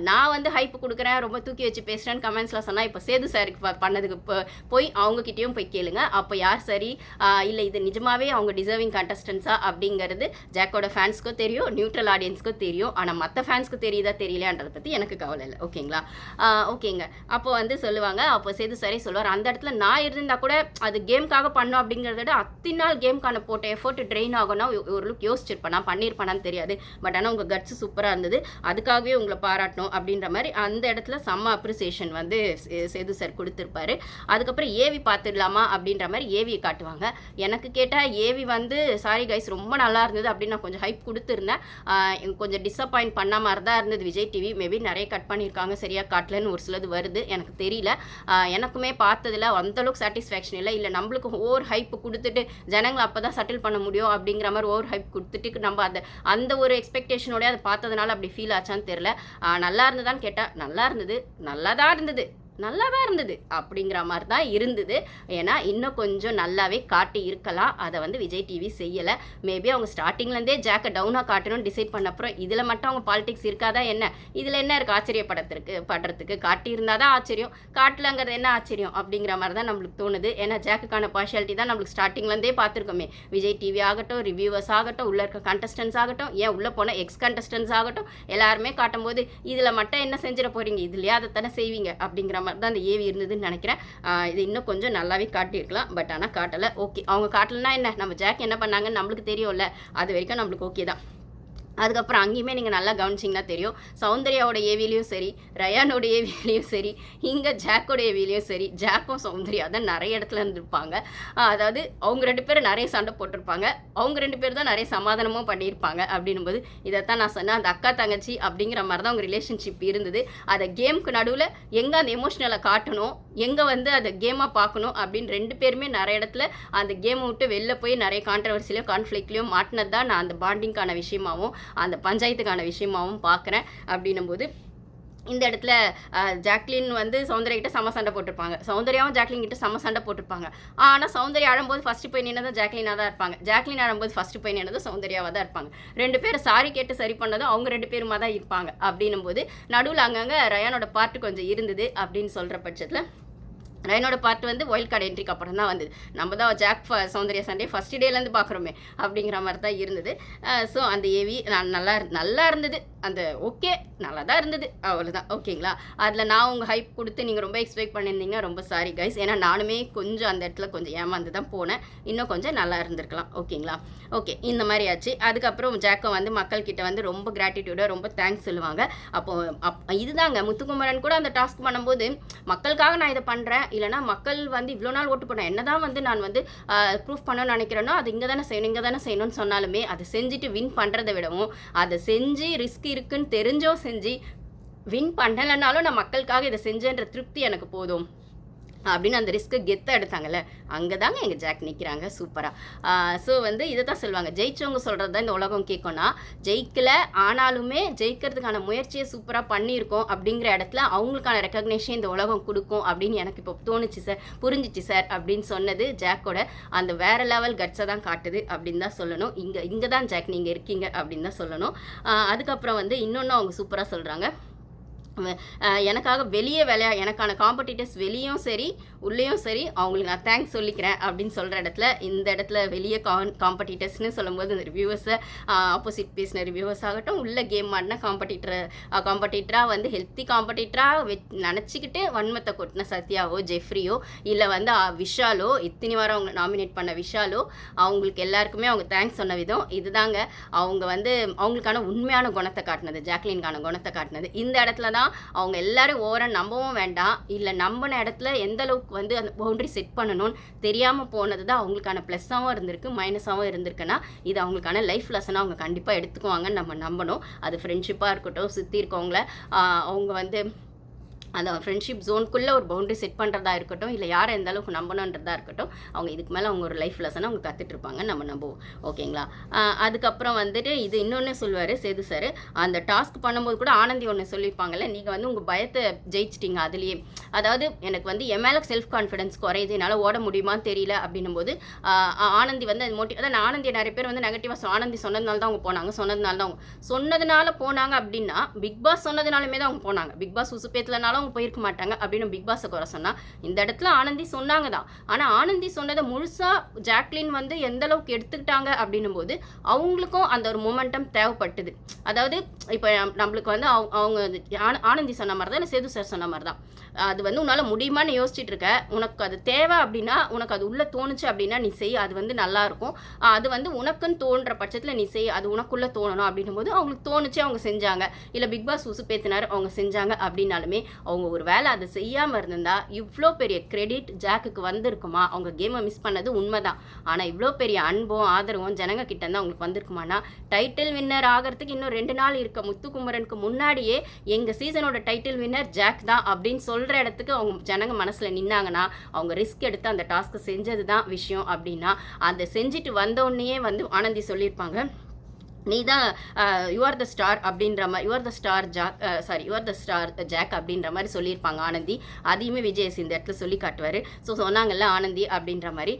நான் வந்து ஹைப் கொடுக்குறேன் ரொம்ப தூக்கி வச்சு பேசுகிறேன்னு கமெண்ட்ஸில் சொன்னால் இப்போ சேது சாருக்கு பண்ணதுக்கு போய் அவங்கக்கிட்டேயும் போய் கேளுங்க. அப்போ யார் சரி? இல்லை இது நிஜமாவே அவங்க டிசர்விங் கண்டஸ்டன்ஸா அப்படிங்கிறது ஜாக்கோட ஃபேன்ஸ்க்கும் தெரியும் நியூட்ரல் ஆடியன்ஸ்க்கும் தெரியும். ஆனால் மற்ற ஃபேன்ஸ்க்கு தெரியுதா தெரியலையான்றதை பற்றி எனக்கு கவலை இல்லை. ஓகேங்களா? ஓகேங்க. அப்போ வந்து சொல்லுவாங்க அப்போ சேது சரி சொல்லுவார் அந்த இடத்துல நான் இருந்தால் கூட அது கேம்க்காக பண்ணோம் அப்படிங்கிறத விட அத்தனை நாள் கேம்க்கான போட்ட எஃபோர்ட் ட்ரெயின் ஆகும்னா ஒரு லுக் யோசிச்சிருப்பேன். நான் தெரியாது. பட் ஆனால் உங்கள் கட்ஸ் சூப்பராக இருந்தது. அதுக்காகவே உங்களை பாராட்டணும் அப்படின்ற மாதிரி அந்த இடத்துல செம்ம அப்ரிசியேஷன் வந்து சேது சார் கொடுத்துருப்பாரு. அதுக்கப்புறம் ஏவி பார்த்துடலாமா அப்படின்ற மாதிரி ஏவியை காட்டுவாங்க. எனக்கு கேட்டால் ஏவி வந்து சாரி கைஸ் ரொம்ப நல்லா இருந்தது அப்படின்னு நான் கொஞ்சம் ஹைப் கொடுத்துருந்தேன். எனக்கு கொஞ்சம் டிசப்பாயிண்ட் பண்ண மாதிரி தான் இருந்தது விஜய் டிவி மேபி நிறைய கட் பண்ணியிருக்காங்க சரியாக காட்டலன்னு ஒரு சிலது வருது எனக்கு தெரியல. எனக்குமே பார்த்ததில் அந்தளவுக்கு சாட்டிஸ்ஃபேக்ஷன் இல்லை. இல்லை நம்மளுக்கு ஓவர் ஹைப் கொடுத்துட்டு ஜனங்களை அப்போ தான் செட்டில் பண்ண முடியும் அப்படிங்கிற மாதிரி ஓவர் ஹைப் கொடுத்துட்டு நம்ம அந்த அந்த ஒரு எக்ஸ்பெக்டேஷனோடய அதை பார்த்ததுனால அப்படி ஃபீல் ஆச்சான்னு தெரில நல்லா இருந்ததான்னு கேட்டால் நல்லா இருந்தது நல்லா தான் இருந்தது நல்லா தான் இருந்தது அப்படிங்கிற மாதிரி தான் இருந்தது. ஏன்னா இன்னும் கொஞ்சம் நல்லாவே காட்டி இருக்கலாம். அதை வந்து விஜய் டிவி செய்யலை. மேபி அவங்க ஸ்டார்டிங்லேருந்தே ஜாக்கை டவுனாக காட்டணும்னு டிசைட் பண்ண அப்புறம் இதில் மட்டும் அவங்க பாலிடிக்ஸ் இருக்காதா என்ன? இதில் என்ன இருக்குது ஆச்சரியப்படத்திற்கு படுறதுக்கு? காட்டியிருந்தால் தான் ஆச்சரியம். காட்டலங்கிறது என்ன ஆச்சரியம் அப்படிங்கிற மாதிரி தான் நம்மளுக்கு தோணுது. ஏன்னா ஜாக்குக்கான பார்ஷியாலிட்டி தான் நம்மளுக்கு ஸ்டார்டிங்லேருந்தே பார்த்துருக்கோமே. விஜய் டிவி ஆகட்டும் ரிவ்யூவர்ஸ் ஆகட்டும் உள்ளே இருக்க கண்டஸ்டன்ஸ் ஆகட்டும் ஏன் உள்ளே போன எக்ஸ் கண்டஸ்டன்ஸ் ஆகட்டும் எல்லாருமே காட்டும்போது இதில் மட்டும் என்ன செஞ்சிட போகிறீங்க இதுலையே அதை தானே செய்வீங்க அப்படிங்கிற மாதிரி தான் அந்த ஏவி இருந்ததுன்னு நினைக்கிறேன். இது இன்னும் கொஞ்சம் நல்லாவே காட்டியிருக்கலாம். பட் ஆனால் காட்டலை. ஓகே. அவங்க காட்டலைன்னா என்ன? நம்ம ஜாக் என்ன பண்ணாங்கன்னு நம்மளுக்கு தெரியும்ல. அது வரைக்கும் நம்மளுக்கு ஓகே தான். அதுக்கப்புறம் அங்கேயுமே நீங்கள் நல்லா கவனிச்சிங்கன்னா தெரியும். சௌந்தர்யாவோட ஏவிலையும் சரி ரயானோட ஏவிலையும் சரி இங்கே ஜாக்கோட ஏவிலையும் சரி ஜாக்கும் சௌந்தர்யா தான் நிறைய இடத்துல இருந்திருப்பாங்க. அதாவது அவங்க ரெண்டு பேரும் நிறைய சண்டை போட்டிருப்பாங்க. அவங்க ரெண்டு பேர் தான் நிறைய சமாதானமும் பண்ணியிருப்பாங்க அப்படின்னும் போது இதைத்தான் நான் சொன்னேன். அந்த அக்கா தங்கச்சி அப்படிங்கிற மாதிரி தான் அவங்க ரிலேஷன்ஷிப் இருந்தது. அதை கேமுக்கு நடுவில் எங்கே அந்த எமோஷனலை காட்டணும் எங்கே வந்து அதை கேமாக பார்க்கணும் அப்படின்னு ரெண்டு பேருமே நிறைய இடத்துல அந்த கேமை விட்டு வெளில போய் நிறைய கான்ட்ரவர்சிலையும் கான்ஃப்ளிக்ட்லையும் மாட்டினது தான் நான் அந்த பாண்டிங்கான விஷயமாவும் அந்த பஞ்சாயத்துக்கான விஷயமாவும் பார்க்குறேன் அப்படின்னும் போது இந்த இடத்துல ஜாக்லின் வந்து சௌந்தர்யா கிட்ட சம சண்டை போட்டிருப்பாங்க. சௌந்தர்யாவும் ஜாக்லின் கிட்ட சம சண்டை போட்டிருப்பாங்க. ஆனால் சௌந்தர்யா ஆடும்போது ஃபஸ்ட்டு போய் நின்னதும் ஜாக்லினாக தான் இருப்பாங்க. ஜாக்லின் ஆடும்போது ஃபஸ்ட்டு போய் நின்னதும் சௌந்தர்யாவாக தான் இருப்பாங்க. ரெண்டு பேரும் சாரி கேட்டு சரி பண்ணதும் அவங்க ரெண்டு பேருமா தான் இருப்பாங்க. அப்படின்னும் போது நடுவில் அங்கங்கே ரயானோட பார்ட்டு கொஞ்சம் இருந்தது அப்படின்னு சொல்கிற பட்சத்தில் ரயனோட பார்ட் வந்து ஒயில் கார்டு என்ட்ரிக்கு அப்புறம் தான் வந்தது. நம்ம தான் ஜாக் ஃப- சௌந்தர்யா சண்டே ஃபஸ்ட் டேலேருந்து பார்க்குறோமே அப்படிங்கிற மாதிரி தான் இருந்தது ஸோ அந்த ஏவி நான் நல்லா இரு- நல்லா இருந்தது. அந்த ஓகே நல்லா தான் இருந்தது. அவ்வளோதான் ஓகேங்களா? அதில் நான் உங்கள் ஹைப் கொடுத்து நீங்கள் ரொம்ப எக்ஸ்பெக்ட் பண்ணியிருந்தீங்க. ரொம்ப சாரி கைஸ் ஏன்னா நானுமே கொஞ்சம் அந்த இடத்துல கொஞ்சம் ஏமாந்து தான் போனேன். இன்னும் கொஞ்சம் நல்லா இருந்திருக்கலாம். ஓகேங்களா? ஓகே இந்த மாதிரி ஆச்சு. அதுக்கப்புறம் ஜாக்கோ வந்து மக்கள்கிட்ட வந்து ரொம்ப கிராட்டிடியூடாக ரொம்ப தேங்க்ஸ் சொல்லுவாங்க. அப்போ அப் இதுதாங்க. முத்துக்குமரன் கூட அந்த டாஸ்க் பண்ணும்போது மக்களுக்காக நான் இதை பண்ணுறேன் இல்லைனா மக்கள் வந்து இவ்வளோ நாள் ஓட்டு போனேன் என்ன தான் வந்து நான் வந்து ப்ரூஃப் பண்ணணும்னு நினைக்கிறேனோ அது இங்கே தானே செய்யணும் இங்கே தானே செய்யணும்னு சொன்னாலுமே அதை செஞ்சுட்டு வின் பண்ணுறதை விடவும் அதை செஞ்சு ரிஸ்க் இருக்குன்னு தெரிஞ்சோ செஞ்சு வின் பண்ணலைனாலும் நான் மக்களுக்காக இதை செஞ்சேன்ற திருப்தி எனக்கு போதும். அப்படின்னு அந்த ரிஸ்க்கு கெத்தாக எடுத்தாங்கல்ல அங்கே தாங்க எங்கள் ஜாக் நிற்கிறாங்க சூப்பராக ஸோ வந்து இதை தான் சொல்லுவாங்க. ஜெயிச்சவங்க சொல்கிறது தான் இந்த உலகம் கேட்கும்னா ஜெயிக்கல ஆனாலுமே ஜெயிக்கிறதுக்கான முயற்சியை சூப்பராக பண்ணியிருக்கோம் அப்படிங்கிற இடத்துல அவங்களுக்கான ரெக்கக்னேஷன் இந்த உலகம் கொடுக்கும் அப்படின்னு எனக்கு இப்போ தோணுச்சு சார் புரிஞ்சிச்சு சார் அப்படின்னு சொன்னது ஜாக்கோட அந்த வேறு லெவல் கட்ஸை தான் காட்டுது அப்படின்னு தான் சொல்லணும். இங்கே இங்கே தான் ஜாக் நீங்கள் இருக்கீங்க அப்படின்னு தான் சொல்லணும். அதுக்கப்புறம் வந்து இன்னொன்று அவங்க சூப்பராக சொல்கிறாங்க எனக்காக வெளியே விளையா எனக்கான காம்படிட்டர்ஸ் வெளியும் சரி உள்ளேயும் சரி அவங்களுக்கு நான் தேங்க்ஸ் சொல்லிக்கிறேன் அப்படின்னு சொல்கிற இடத்துல இந்த இடத்துல வெளியே கான் காம்படிட்டர்ஸ்னு சொல்லும்போது இந்த ரிவ்யூவர்ஸை ஆப்போசிட் பேசின ரிவ்யூவர்ஸ் ஆகட்டும் உள்ளே கேம் ஆடின காம்படிட்டர் காம்படிட்டராக வந்து ஹெல்த்தி காம்படிட்டராக வெ நினச்சிக்கிட்டு வன்மத்தை கொட்டின சத்யாவோ ஜெஃப்ரியோ இல்லை வந்து விஷாலோ இத்தனை வாரம் அவங்க நாமினேட் பண்ண விஷாலோ அவங்களுக்கு எல்லாருக்குமே அவங்க தேங்க்ஸ் சொன்ன விதம் இதுதாங்க. அவங்க வந்து அவங்களுக்கான உண்மையான குணத்தை காட்டினது ஜாக்லின்கான குணத்தை காட்டினது. இந்த இடத்துல தான் அவங்க எல்லாரும் ஓரம் நம்பவும் வேண்டாம். இல்லை நம்பின இடத்துல எந்த அளவுக்கு வந்து அந்த பவுண்டரி செட் பண்ணணும்னு தெரியாமல் போனது தான் அவங்களுக்கான ப்ளஸ்ஸாகவும் இருந்திருக்கு மைனஸாகவும் இருந்திருக்குன்னா இது அவங்களுக்கான லைஃப் லெசனாக அவங்க கண்டிப்பாக எடுத்துக்குவாங்கன்னு நம்ம நம்பணும். அது ஃப்ரெண்ட்ஷிப்பாக இருக்கட்டும் சுற்றி இருக்கவங்கள அவங்க வந்து அந்த ஃப்ரெண்ட்ஷிப் ஜோனுக்குள்ளே ஒரு பவுண்டரி செட் பண்ணுறதா இருக்கட்டும் இல்லை யாரை எந்த அளவுக்கு நம்பணுன்றதா இருக்கட்டும் அவங்க இதுக்கு மேலே அவங்க ஒரு லைஃப் லெசனை அவங்க கற்றுட்ருப்பாங்க நம்ம நம்புவோம். ஓகேங்களா அதுக்கப்புறம் வந்துட்டு இது இன்னொன்று சொல்லுவார் சேது சார் அந்த டாஸ்க் பண்ணும்போது கூட ஆனந்தி ஒன்று சொல்லியிருப்பாங்கல்ல நீங்கள் வந்து உங்கள் பயத்தை ஜெயிச்சிட்டிங்க அதுலேயே. அதாவது எனக்கு வந்து என் மேலே செல்ஃப் கான்ஃபிடன்ஸ் குறையுது என்னால் ஓட முடியுமான்னு தெரியல அப்படின்னும் போது ஆனந்தி வந்து அது மோட்டிவ் அதான் ஆனந்தி நிறைய பேர் வந்து நெகட்டிவாக ஆனந்தி சொன்னதுனால தான் அவங்க போனாங்க சொன்னதுனால தான் அவங்க சொன்னதுனால போனாங்க அப்படின்னா பிக் பாஸ் சொன்னதுனாலுமே தான் அவங்க போனாங்க. பிக் பாஸ் உசுப்பேத்துலனாலும் அவங்க போயிருக்க மாட்டாங்க அப்படின்னு பிக் பாஸை குறை சொன்னா. இந்த இடத்துல ஆனந்தி சொன்னாங்க தான் ஆனால் ஆனந்தி சொன்னதை முழுசாக ஜாக்லின் வந்து எந்த அளவுக்கு எடுத்துக்கிட்டாங்க அப்படின்னும் போது அவங்களுக்கும் அந்த ஒரு மொமெண்டம் தேவைப்பட்டது. அதாவது இப்போ நம்மளுக்கு வந்து அவங்க அவங்க ஆனந்தி சொன்ன மாதிரி தான் இல்லை சேது சார் சொன்ன மாதிரி தான் அது வந்து உன்னால் முடியுமான்னு யோசிச்சுட்டு இருக்க. உனக்கு அது தேவை அப்படின்னா உனக்கு அது உள்ளே தோணுச்சு அப்படின்னா நீ செய். அது வந்து நல்லா இருக்கும். அது வந்து உனக்குன்னு தோன்ற பட்சத்தில் நீ செய். அது உனக்குள்ளே தோணணும் அப்படின்னும் போது அவங்களுக்கு தோணுச்சு அவங்க செஞ்சாங்க. இல்லை பிக் பாஸ் உசுப்பேத்தினார் அவங்க செஞ்சாங்க அப்படின்னாலுமே அவங்க ஒரு வேலை அதை செய்யாமல் இருந்திருந்தா இவ்வளோ பெரிய கிரெடிட் ஜாக்குக்கு வந்திருக்குமா? அவங்க கேமை மிஸ் பண்ணது உண்மைதான். ஆனால் இவ்வளோ பெரிய அன்பும் ஆதரவும் ஜனங்க கிட்ட இருந்து அவங்களுக்கு வந்திருக்குமானா டைட்டில் வின்னர் ஆகிறதுக்கு இன்னும் ரெண்டு நாள் இருக்க முத்துக்குமரனுக்கு முன்னாடியே எங்கள் சீசனோட டைட்டில் வின்னர் ஜாக் தான் அப்படின்னு சொல்கிற இடத்துக்கு அவங்க ஜனங்க மனசில் நின்னாங்கன்னா அவங்க ரிஸ்க் எடுத்து அந்த டாஸ்க்கு செஞ்சது தான் விஷயம் அப்படின்னா அதை செஞ்சுட்டு வந்தோடனேயே வந்து ஆனந்தி சொல்லியிருப்பாங்க நீ தான் யூ ஆர் த ஸ்டார் அப்படின்ற மாதிரி your the star Jack sorry you are the star Jack அப்படின்ற மாதிரி சொல்லியிருப்பாங்க ஆனந்தி. அதையுமே விஜயஸ் இந்த இடத்துல சொல்லி காட்டுவார். ஸோ சொன்னாங்கல்ல ஆனந்தி அப்படின்ற மாதிரி.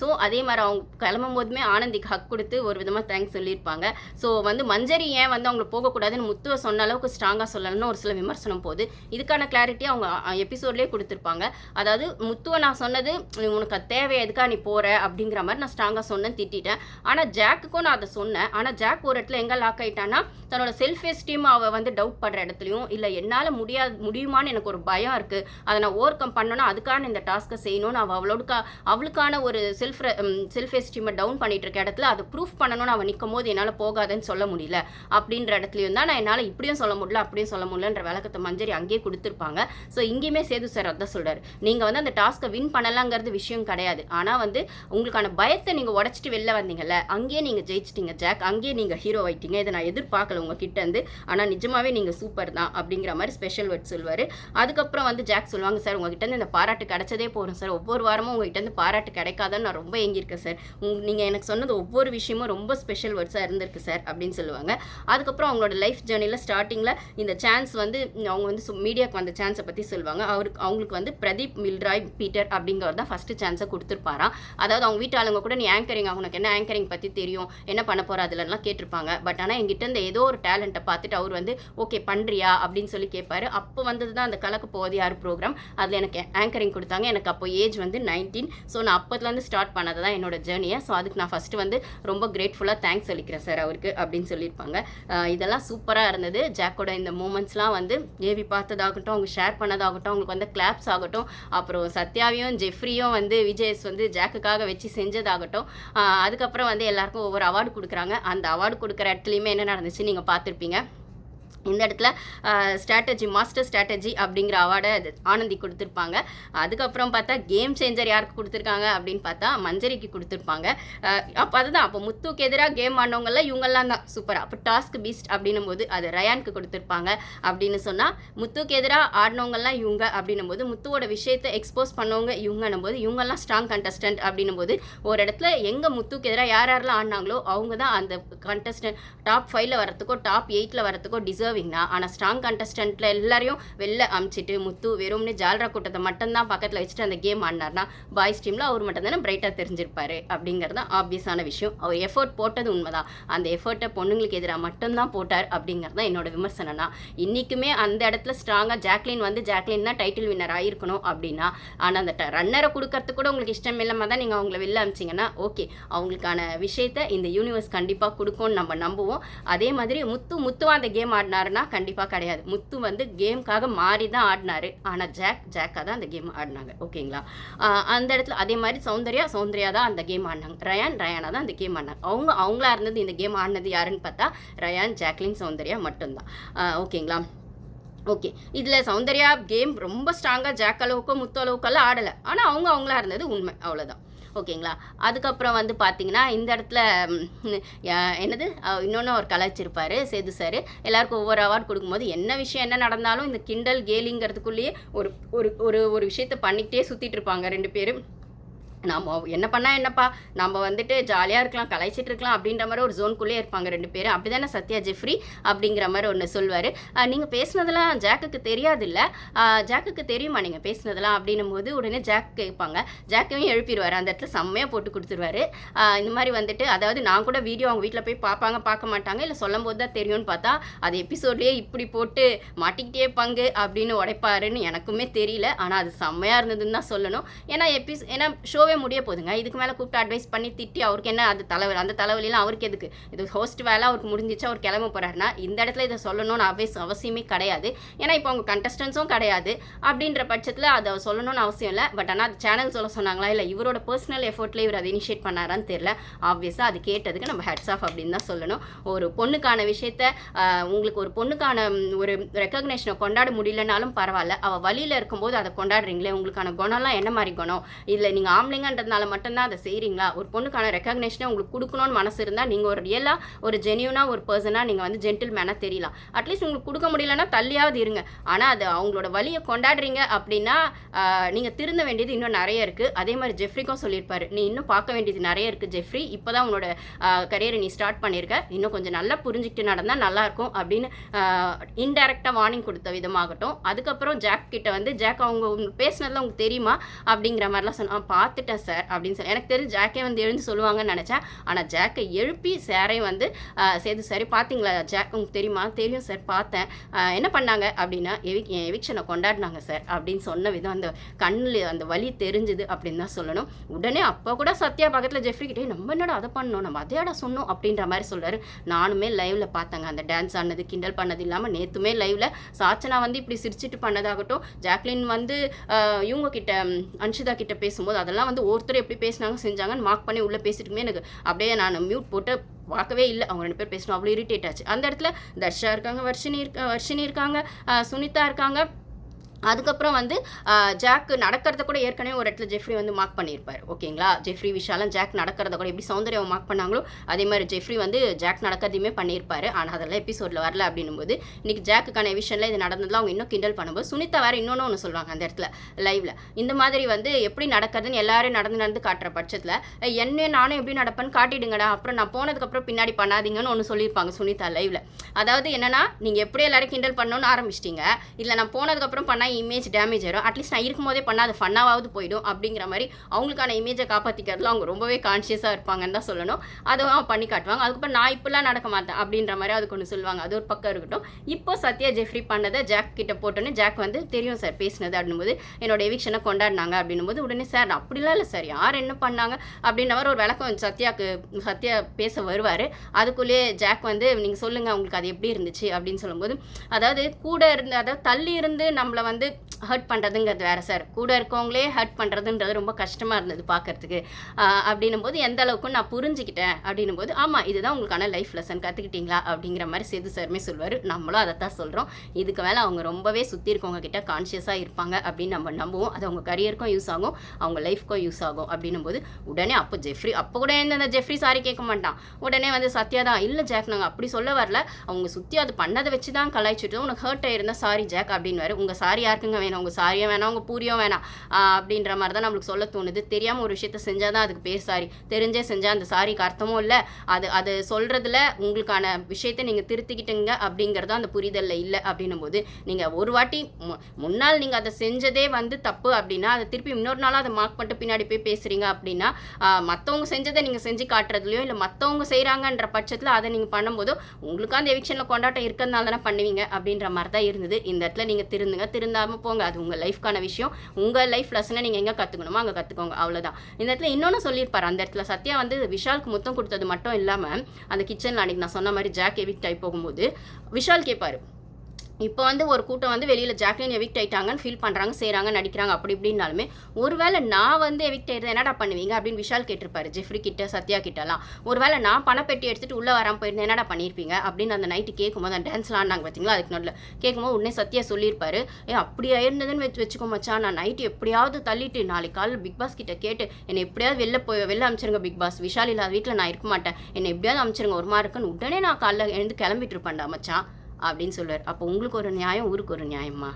ஸோ அதே மாதிரி அவங்க கிளம்பும் போதுமே ஆனந்திக்கு ஹக் கொடுத்து ஒரு விதமாக தேங்க்ஸ் சொல்லியிருப்பாங்க. ஸோ வந்து மஞ்சரி ஏன் வந்து அவங்களை போகக்கூடாதுன்னு முத்துவை சொன்ன அளவுக்கு ஸ்ட்ராங்காக சொல்லணும்னு ஒரு சில விமர்சனம் போகுது. இதுக்கான கிளாரிட்டி அவங்க எபிசோட்லேயே கொடுத்துருப்பாங்க. அதாவது முத்துவை நான் சொன்னது உனக்கு அது தேவை எதுக்கா நீ போகிற அப்படிங்கிற மாதிரி நான் ஸ்ட்ராங்காக சொன்னேன் திட்டிட்டேன். ஆனால் ஜாக்குக்கும் நான் அதை சொன்னேன். ஆனால் ஜாக் ஒரு இடத்துல எங்கே லாக் ஆயிட்டான்னா தன்னோட செல்ஃப் எஸ்டீம் அவள் வந்து டவுட் பண்ணுற இடத்துலையும் இல்லை என்னால் முடியாது முடியுமான்னு எனக்கு ஒரு பயம் இருக்குது அதை நான் ஓவர் கம் பண்ணணும் அதுக்கான இந்த டாஸ்க்கை செய்யணும்னு அவள் அவளோட அவளுக்கான ஒரு செல்ஃப் செல்ஃப் எஸ்டீமை டவுன் பண்ணிட்டு இருக்க இடத்துல அதை ப்ரூஃப் பண்ணணும்னு அவன் நிற்கும் போது என்னால் போகாதுன்னு சொல்ல முடியல. அப்படின்ற இடத்துலையும் தான் நான் என்னால் இப்படியும் சொல்ல முடியல அப்படியும் சொல்ல முடியலன்ற விளக்கத்தை மஞ்சரி அங்கேயே கொடுத்துருப்பாங்க. ஸோ இங்கேயுமே சேது சார் அதான் சொல்கிறார் நீங்கள் வந்து அந்த டாஸ்க்கை வின் பண்ணலாங்கிறது விஷயம் கிடையாது. ஆனால் வந்து உங்களுக்கான பயத்தை நீங்கள் உடச்சிட்டு வெளில வந்தீங்கல்ல அங்கேயே நீங்கள் ஜெயிச்சிட்டீங்க ஜாக் அங்கேயே நீங்கள் ஹீரோ ஆயிட்டீங்க. இதை நான் எதிர்பார்க்கல உங்ககிட்ட இருந்து. ஆனால் நிஜமாவே நீங்கள் சூப்பர் தான் அப்படிங்கிற மாதிரி ஸ்பெஷல் வேர்ட் சொல்வார் அதுக்கப்புறம் வந்து ஜாக் சொல்லுவாங்க சார் உங்ககிட்ட இருந்து இந்த பாராட்டு கிடைச்சதே போதும் சார். ஒவ்வொரு வாரமும் உங்ககிட்ட இருந்து பாராட்டு கிடைக்காதுன்னு நான் ரொம்ப ஏங்கியிருக்கேன் சார். உங் நீங்கள் எனக்கு சொன்னது ஒவ்வொரு விஷயமும் ரொம்ப ஸ்பெஷல் வேர்ட்ஸாக இருந்திருக்கு சார் அப்படின்னு சொல்லுவாங்க. அதுக்கப்புறம் அவங்களோட லைஃப் ஜேர்னியில் ஸ்டார்டிங்கில் இந்த சான்ஸ் வந்து அவங்க வந்து மீடியாவுக்கு வந்த சான்ஸை பற்றி சொல்லுவாங்க. அவருக்கு அவங்களுக்கு வந்து பிரதீப் மில்ராய் பீட்டர் அப்படிங்கிறவர் தான் ஃபஸ்ட்டு சான்ஸை கொடுத்துருப்பாராம். அதாவது அவங்க வீட்டாளுங்க கூட நீ ஆங்கரிங் உனக்கு என்ன ஆங்கரிங் பற்றி தெரியும்? என்ன பண்ண போகிற அதுலலாம் கேட்டிருப்பாங்க. பட் ஆனால் எங்கிட்ட இந்த ஏதோ ஒரு டேலண்ட்டை பார்த்துட்டு அவர் வந்து ஓகே பண்ணுறியா அப்படின்னு சொல்லி கேட்பாரு அப்போ வந்தது தான் அந்த கலக்கு போவது யார் ப்ரோக்ராம் அதில் எனக்கு ஆங்கரிங் கொடுத்தாங்க. எனக்கு அப்போ ஏஜ் வந்து நைன்டீன் ஸோ நான் அப்போதுலேருந்து ஸ்டார்ட் பண்ணது தான் என்னோட ஜேர்னியை ஸோ அதுக்கு நான் ஃபஸ்ட்டு வந்து ரொம்ப கிரேட்ஃபுல்லாக தேங்க்ஸ் சொல்லிக்கிறேன் சார் அவருக்கு அப்படின்னு சொல்லியிருப்பாங்க. இதெல்லாம் சூப்பராக இருந்தது. ஜாக்கோட இந்த மூமெண்ட்ஸ்லாம் வந்து ஏவி பார்த்ததாகட்டும் அவங்க ஷேர் பண்ணதாகட்டும் அவங்களுக்கு வந்து கிளாப்ஸ் ஆகட்டும் அப்புறம் சத்யாவையும் ஜெஃப்ரியும் வந்து விஜயஸ் வந்து ஜாக்குக்காக வச்சு செஞ்சதாகட்டும். அதுக்கப்புறம் வந்து எல்லாருக்கும் ஒவ்வொரு அவார்டு கொடுக்குறாங்க. அந்த அவார்டு கொடுக்குற இடத்துலையுமே என்ன நடந்துச்சு? நீங்கள் பார்த்துருப்பீங்க. இந்த இடத்துல ஸ்ட்ராட்டஜி மாஸ்டர் ஸ்ட்ராட்டஜி அப்படிங்கிற அவார்டை ஆனந்தி கொடுத்துருப்பாங்க. அதுக்கப்புறம் பார்த்தா கேம் சேஞ்சர் யாருக்கு கொடுத்துருக்காங்க அப்படின்னு பார்த்தா மஞ்சரிக்கு கொடுத்துருப்பாங்க. அப்போ அதுதான். அப்போ முத்துக்கு எதிராக கேம் ஆடினவங்கெல்லாம் இவங்கெல்லாம் தான். சூப்பர் அப்போ டாஸ்க் பீஸ்ட் அப்படின்னும் போது அது ரயானுக்கு கொடுத்துருப்பாங்க அப்படின்னு சொன்னால் முத்துக்கு எதிராக ஆடினவங்கெல்லாம் இவங்க அப்படின்னும் போது முத்துவோட விஷயத்தை எக்ஸ்போஸ் பண்ணவங்க இவங்கன்னும் போது இவங்கெல்லாம் ஸ்ட்ராங் கண்டஸ்டன்ட் அப்படின்னும் போது ஒரு இடத்துல எங்கே முத்துக்கு எதிராக யார் யாரெல்லாம் ஆடினாங்களோ அவங்க தான் அந்த கண்டஸ்டன்ட் டாப் ஃபைவ்ல வரத்துக்கோ டாப் எயிட்டில் வரத்துக்கோ டிசர்வ் டிசர்விங்னா ஆனால் ஸ்ட்ராங் கண்டஸ்டண்ட்டில் எல்லாரையும் வெளில அமுச்சிட்டு முத்து வெறும்னு ஜால்ரா கூட்டத்தை மட்டும்தான் பக்கத்தில் வச்சுட்டு அந்த கேம் ஆடினார்னா பாய்ஸ் டீமில் அவர் மட்டும் தானே பிரைட்டாக தெரிஞ்சிருப்பாரு அப்படிங்கிறது தான் ஆப்வியஸான விஷயம். அவர் எஃபர்ட் போட்டது உண்மைதான். அந்த எஃபர்ட்டை பொண்ணுங்களுக்கு எதிராக மட்டும்தான் போட்டார் அப்படிங்கிறது தான் என்னோட விமர்சனம்னா. இன்றைக்குமே அந்த இடத்துல ஸ்ட்ராங்காக ஜாக்லின் வந்து ஜாக்லின் தான் டைட்டில் வின்னர் ஆகிருக்கணும் அப்படின்னா ஆனால் அந்த ரன்னரை கொடுக்கறதுக்கு கூட உங்களுக்கு இஷ்டம் இல்லாமல் தான் நீங்கள் அவங்கள வெளில அமிச்சிங்கன்னா ஓகே அவங்களுக்கான விஷயத்த இந்த யூனிவர்ஸ் கண்டிப்பாக கொடுக்கும்னு நம்ம நம்புவோம். அதே மாதிரி முத்து முத்துவாக அந்த கேம் ஆடினாருன்னா கண்டிப்பாக கிடையாது. முத்து வந்து கேமுக்காக மாறி தான் ஆடினாரு. ஆனால் ஜாக் ஜாக்காக தான் அந்த கேம் ஆடினாங்க. ஓகேங்களா? அந்த இடத்துல அதே மாதிரி சௌந்தர்யா சௌந்தர்யா தான் அந்த கேம் ஆடினாங்க. ரயான் ரயானா தான் அந்த கேம் ஆடினாங்க. அவங்க அவங்களா இருந்தது இந்த கேம் ஆடினது யாருன்னு பார்த்தா ரயான் ஜாக்லின் சௌந்தர்யா மட்டும்தான். ஓகேங்களா? ஓகே. இதில் சௌந்தர்யா கேம் ரொம்ப ஸ்ட்ராங்காக ஜாக் அளவுக்கோ முத்து அளவுக்கெல்லாம் ஆடலை. ஆனால் அவங்க அவங்களா இருந்தது உண்மை. அவ்வளோதான் ஓகேங்களா? அதுக்கப்புறம் வந்து பார்த்தீங்கன்னா இந்த இடத்துல என்னது? இன்னொன்று அவர் கலாச்சிருப்பார் சேது சார். எல்லாருக்கும் ஒவ்வொரு அவார்ட் கொடுக்கும்போது என்ன விஷயம் என்ன நடந்தாலும் இந்த கிண்டல் கேலிங்கிறதுக்குள்ளேயே ஒரு ஒரு ஒரு ஒரு விஷயத்த பண்ணிக்கிட்டே சுற்றிட்டு இருப்பாங்க ரெண்டு பேரும். நம்ம என்ன பண்ணால் என்னப்பா? நம்ம வந்துட்டு ஜாலியாக இருக்கலாம் கலாய்ச்சிட்டு இருக்கலாம் அப்படின்ற மாதிரி ஒரு ஜோனுக்குள்ளே இருப்பாங்க ரெண்டு பேரும் அப்படி தானே சத்யா ஜெஃப்ரி அப்படிங்கிற மாதிரி ஒன்று சொல்வார் நீங்கள் பேசுனதெல்லாம் ஜாக்குக்கு தெரியாதுல்ல? ஜாக்குக்கு தெரியுமா நீங்கள் பேசுனதெல்லாம் அப்படின்னும் போது உடனே ஜாக் கேட்பாங்க. ஜாக்கையும் எழுப்பிடுவார். அந்த இடத்துல செம்மையாக போட்டு கொடுத்துருவாரு. இந்த மாதிரி வந்துட்டு அதாவது நான் கூட வீடியோ அவங்க வீட்டில் போய் பார்ப்பாங்க பார்க்க மாட்டாங்க. இல்லை சொல்லும் போது தான் தெரியும்னு பார்த்தா அது எபிசோட்லேயே இப்படி போட்டு மாட்டிக்கிட்டே பங்கு அப்படின்னு உடைப்பாருன்னு எனக்குமே தெரியல. ஆனால் அது செம்மையாக இருந்ததுன்னு தான் சொல்லணும். ஏன்னா எபிஸ் ஏன்னா ஷோ ஷோவே முடிய போதுங்க இதுக்கு மேலே கூப்பிட்டு அட்வைஸ் பண்ணி திட்டி அவருக்கு என்ன அது தலைவர் அந்த தலைவலிலாம் அவருக்கு எதுக்கு? இது ஹோஸ்ட் வேலை அவருக்கு முடிஞ்சிச்சு அவர் கிளம்ப போகிறாருன்னா இந்த இடத்துல இதை சொல்லணும்னு அவசியம் அவசியமே கிடையாது. ஏன்னா இப்போ அவங்க கண்டஸ்டன்ஸும் கிடையாது. அப்படின்ற பட்சத்தில் அதை சொல்லணும்னு அவசியம் இல்லை. பட் ஆனால் அது சேனல் சொல்ல சொன்னாங்களா? இல்லை இவரோட பர்சனல் எஃபோர்ட்ல இவர் அதை இனிஷியேட் பண்ணாரான்னு தெரியல. ஆப்வியஸாக அது கேட்டதுக்கு நம்ம ஹெட்ஸ் ஆஃப் அப்படின்னு தான் சொல்லணும். ஒரு பொண்ணுக்கான விஷயத்த உங்களுக்கு ஒரு பொண்ணுக்கான ஒரு ரெக்கக்னேஷனை கொண்டாட முடியலனாலும் பரவாயில்ல. அவள் வழியில் இருக்கும்போது அதை கொண்டாடுறீங்களே உங்களுக்கான குணம்லாம் என்ன மாதிரி குணம்? இல்லை நீங்கள் பொண்ணுங்கன்றதுனால மட்டும்தான் அதை செய்கிறீங்களா ஒரு பொண்ணுக்கான ரெக்கக்னேஷனை உங்களுக்கு கொடுக்கணும்னு மனசு இருந்தால் நீங்கள் ஒரு ரியலாக ஒரு ஜென்யூனாக ஒரு பர்சனாக நீங்கள் வந்து ஜென்டில் மேனாக தெரியலாம் அட்லீஸ்ட் உங்களுக்கு கொடுக்க முடியலன்னா தள்ளியாவது இருங்க. ஆனால் அது அவங்களோட வழியை கொண்டாடுறீங்க அப்படின்னா நீங்கள் திருந்த வேண்டியது இன்னும் நிறைய இருக்குது அதே மாதிரி ஜெஃப்ரிக்கும் சொல்லியிருப்பாரு நீ இன்னும் பார்க்க வேண்டியது நிறைய இருக்குது ஜெஃப்ரி. இப்போ தான் உன்னோட கரியரை நீ ஸ்டார்ட் பண்ணியிருக்க இன்னும் கொஞ்சம் நல்லா புரிஞ்சுக்கிட்டு நடந்தால் நல்லாயிருக்கும் அப்படின்னு இன்டெரக்டாக வார்னிங் கொடுத்த விதமாகட்டும். அதுக்கப்புறம் ஜாக் கிட்ட வந்து ஜாக் அவங்க உங்களுக்கு உங்களுக்கு தெரியுமா? அப்படிங்கிற மாதிரிலாம் சொன்னா பார்த்துட்டேன் சார் அப்படின்னு சொல்லி எனக்கு தெரிஞ்சு ஜாக்கே வந்து எழுந்து சொல்லுவாங்கன்னு நினச்சேன். ஆனால் ஜாக்கை எழுப்பி சாரையும் வந்து ஆஹ் சேது சரி பார்த்தீங்களா ஜாக் உங்களுக்கு தெரியுமா? தெரியும் சார் பார்த்தேன். என்ன பண்ணாங்க அப்படின்னா எவிக் என் எவிக்ஷனை கொண்டாடினாங்க சார் அப்படின்னு சொன்ன விதம் அந்த கண்ணில் அந்த வலி தெரிஞ்சுது அப்படின்னு தான் சொல்லணும். உடனே அப்போ கூட சத்யா பக்கத்தில் ஜெஃப்ரி கிட்டே நம்ம என்னடா அதை பண்ணோம்? நம்ம அதையாடா சொன்னோம் அப்படின்ற மாதிரி சொல்றாரு. நானுமே லைவில் பார்த்தேங்க. அந்த டான்ஸ் ஆனது கிண்டல் பண்ணது இல்லாமல் நேற்றுமே லைவில் சாச்சனா வந்து இப்படி சிரிச்சிட்டு பண்ணதாகட்டும். ஜாக்லின் வந்து இவங்க கிட்ட அன்ஷிதா கிட்ட பேசும்போது அதெல்லாம் வந்து ஒருத்தர் எப்படி பேசினாங்க செஞ்சாங்கன்னு மார்க் பண்ணி உள்ளே பேசிட்டுமே எனக்கு அப்படியே நான் மியூட் போட்டு பார்க்கவே இல்லை. அவங்க ரெண்டு பேர் பேசணும் அவ்வளோ இரிட்டேட் ஆச்சு. அந்த இடத்துல தர்ஷா இருக்காங்க வர்ஷினி இருக்க வர்ஷினி இருக்காங்க சுனிதா இருக்காங்க. அதுக்கப்புறம் வந்து ஆஹ், ஜாக் நடக்கிறத கூட ஏற்கனவே ஒரு இடத்துல ஜெஃப்ரி வந்து மார்க் பண்ணியிருப்பார். ஓகேங்களா? ஜெஃப்ரி விஷாலாம் ஜாக் நடக்கிறத கூட எப்படி சௌந்தர்யாவை மார்க் பண்ணாங்களோ அதே மாதிரி ஜெஃப்ரி வந்து ஜாக் நடக்கிறதையுமே பண்ணியிருப்பார். ஆனால் அதெல்லாம் எபிசோடில் வரல அப்படின்னும் போது இன்னைக்கு ஜாக்குக்கான விஷயம்ல இது நடந்ததுல அவங்க இன்னும் கிண்டல் பண்ணும்போது சுனிதா வேறு இன்னொன்று ஒன்று சொல்லுவாங்க அந்த இடத்துல லைவ்ல இந்த மாதிரி வந்து எப்படி நடக்கிறதுன்னு எல்லாரும் நடந்து நடந்து காட்டுற பட்சத்தில் என்ன நானும் எப்படி நடப்பேன்னு காட்டிடுங்கடா. அப்புறம் நான் போனதுக்கப்புறம் பின்னாடி பண்ணாதீங்கன்னு ஒன்று சொல்லியிருப்பாங்க சுனிதா லைவ்ல அதாவது என்னன்னா நீங்கள் எப்படி எல்லாரும் கிண்டல் பண்ணணும்னு ஆரம்பிச்சிட்டிங்க இல்லை நான் போனதுக்கப்புறம் பண்ணால் இமேஜ் டேமேஜ் ஆகிடும் அட்லீஸ்ட் நான் இருக்கும்போதே பண்ணால் அது ஃபன்னாவது போயிடும் அப்படிங்கிற மாதிரி அவங்களுக்கான இமேஜை காப்பாற்றிக்கிறதுல அவங்க ரொம்பவே கான்ஷியஸாக இருப்பாங்கன்னு தான் சொல்லணும். அதுவும் பண்ணி காட்டுவாங்க. அதுக்கப்புறம் நான் இப்படிலாம் நடக்க மாட்டேன் அப்படின்ற மாதிரி அதுக்கு ஒன்று சொல்லுவாங்க. அது ஒரு பக்கம் இருக்கட்டும். இப்போ சத்யா ஜெஃப்ரி பண்ணதை ஜாக் கிட்ட போட்டோன்னே ஜாக் வந்து தெரியும் சார் பேசினது அப்படின்போது என்னோட எவிக்ஷனை கொண்டாடினாங்க அப்படின்னும்போது உடனே சார் அப்படிலாம் இல்லை சார். யார் என்ன பண்ணாங்க அப்படின்ற மாதிரி ஒரு விளக்கம் சத்யாக்கு சத்யா பேச வருவார். அதுக்குள்ளேயே ஜாக் வந்து நீங்கள் சொல்லுங்கள் அவங்களுக்கு அது எப்படி இருந்துச்சு அப்படின்னு சொல்லும்போது அதாவது கூட இருந்து அதாவது தள்ளி இருந்து நம்மளை வந்து வந்து ஹர்ட் பண்ணுறதுங்கிறது வேற சார் கூட இருக்கவங்களே ஹர்ட் பண்ணுறதுன்றது ரொம்ப கஷ்டமாக இருந்தது பார்க்கறதுக்கு அப்படின்னும் போது எந்த அளவுக்கு நான் புரிஞ்சுக்கிட்டேன் அப்படின்னும் போது ஆமாம் இதுதான் உங்களுக்கான லைஃப் லெசன் கற்றுக்கிட்டீங்களா அப்படிங்கிற மாதிரி சேது சாருமே சொல்லுவார் நம்மளும் அதை தான் சொல்கிறோம் இதுக்கு மேலே அவங்க ரொம்பவே சுற்றி இருக்கவங்க கிட்ட கான்ஷியஸாக இருப்பாங்க அப்படின்னு நம்ம நம்புவோம். அது அவங்க கரியருக்கும் யூஸ் ஆகும் அவங்க லைஃப்க்கும் யூஸ் ஆகும் அப்படின்னும் போது உடனே அப்போ ஜெஃப்ரி அப்போ கூட இந்த ஜெஃப்ரி சாரி கேட்க மாட்டான். உடனே வந்து சத்யா தான் இல்லை ஜாக் நாங்கள் அப்படி சொல்ல வரல. அவங்க சுற்றி அது பண்ணதை வச்சு தான் கலாய்ச்சிட்டோம். உனக்கு ஹர்ட் ஆயிருந்தா சாரி ஜாக் அப்படின்னு உங்கள் சாரி யாருக்குங்க வேணும்? உங்கள் சாரியும் வேணாம் உங்கள் பூரியும் வேணாம் அப்படின்ற மாதிரி தான் நம்மளுக்கு சொல்ல தோணுது. தெரியாமல் ஒரு விஷயத்த செஞ்சால் தான் அதுக்கு பேர் சாரி. தெரிஞ்சே செஞ்சால் அந்த சாரிக்கு அர்த்தமும் இல்லை. அது அது சொல்கிறதுல உங்களுக்கான விஷயத்தை நீங்கள் திருத்திக்கிட்டுங்க அப்படிங்கிறது அந்த புரிதலில் இல்லை அப்படின்னும் போது நீங்கள் ஒரு வாட்டி மு- முன்னால் நீங்கள் அதை செஞ்சதே வந்து தப்பு அப்படின்னா அதை திருப்பி இன்னொரு நாளாக அதை மார்க் பண்ணிட்டு பின்னாடி போய் பேசுகிறீங்க அப்படின்னா மற்றவங்க செஞ்சதை நீங்கள் செஞ்சு காட்டுறதுலையோ இல்லை மற்றவங்க செய்கிறாங்கன்ற பட்சத்தில் அதை நீங்கள் பண்ணும்போது உங்களுக்கு அந்த எவிக்ஷனில் கொண்டாட்டம் இருக்கிறதுனால தானே பண்ணுவீங்க அப்படின்ற மாதிரி தான் இருந்தது. இந்த இடத்துல நீங்கள் திருந்துங்க. இல்லாமல் போங்க. அது உங்கள் லைஃப்க்கான விஷயம். உங்கள் லைஃப் லெசனை நீங்கள் எங்கே கற்றுக்கணுமோ அங்கே கற்றுக்கோங்க அவ்வளோதான் இந்த இடத்துல இன்னொன்று சொல்லியிருப்பார். அந்த இடத்துல சத்யா வந்து விஷாலுக்கு முத்தம் கொடுத்தது மட்டும் இல்லாமல் அந்த கிச்சனில் அன்றைக்கி நான் சொன்ன மாதிரி ஜாக் எவிக்ட் ஆகி போகும்போது விஷால் கேட்பாரு. இப்போ வந்து ஒரு கூட்டம் வந்து வெளியில் ஜாக்லின் எவிக்ட் ஆயிட்டாங்கன்னு ஃபீல் பண்ணுறாங்க செய்கிறாங்க நடிக்கிறாங்க அப்படி இப்படின்னாலுமே ஒருவேளை நான் வந்து எவிக்ட் ஆயிருந்தா என்னடா பண்ணுவீங்க அப்படின்னு விஷால் கேட்டிருப்பாரு ஜெஃப்ரி கிட்ட சத்யா கிட்டலாம். ஒருவேளை நான் பணப்பெட்டி எடுத்துட்டு உள்ளே வராமல் போயிருந்தேன் என்னடா பண்ணியிருப்பீங்க அப்படின்னு அந்த நைட்டு கேட்கும்போது அந்த டான்ஸ்லாம் ஆடினாங்க பார்த்தீங்களா அதுக்கு நல்ல கேட்கும்போது உடனே சத்யா சொல்லியிருப்பாரு ஏ அப்படி ஆயிருந்ததுன்னு வச்சு வச்சுக்கோ மச்சான் நான் நைட்டு எப்படியாவது தள்ளிட்டு நாளைக்கு காலையில் பிக் பாஸ் கிட்ட கேட்டு என்னை எப்படியாவது வெளில போய் வெளில அமைச்சிருங்க பிக் பாஸ் விஷால் இல்லாத வீட்டில் நான் இருக்க மாட்டேன் என்னை எப்படியாவது அனுப்பிச்சிருங்க ஒரு மாதிரி இருக்குன்னு உடனே நான் காலைல எழுந்து கிளம்பிட்டு இருப்பேன்டா மச்சான். அப்படின்னு சொல்லுவார். அப்போ உங்களுக்கு ஒரு நியாயம் ஊருக்கு ஒரு நியாயமா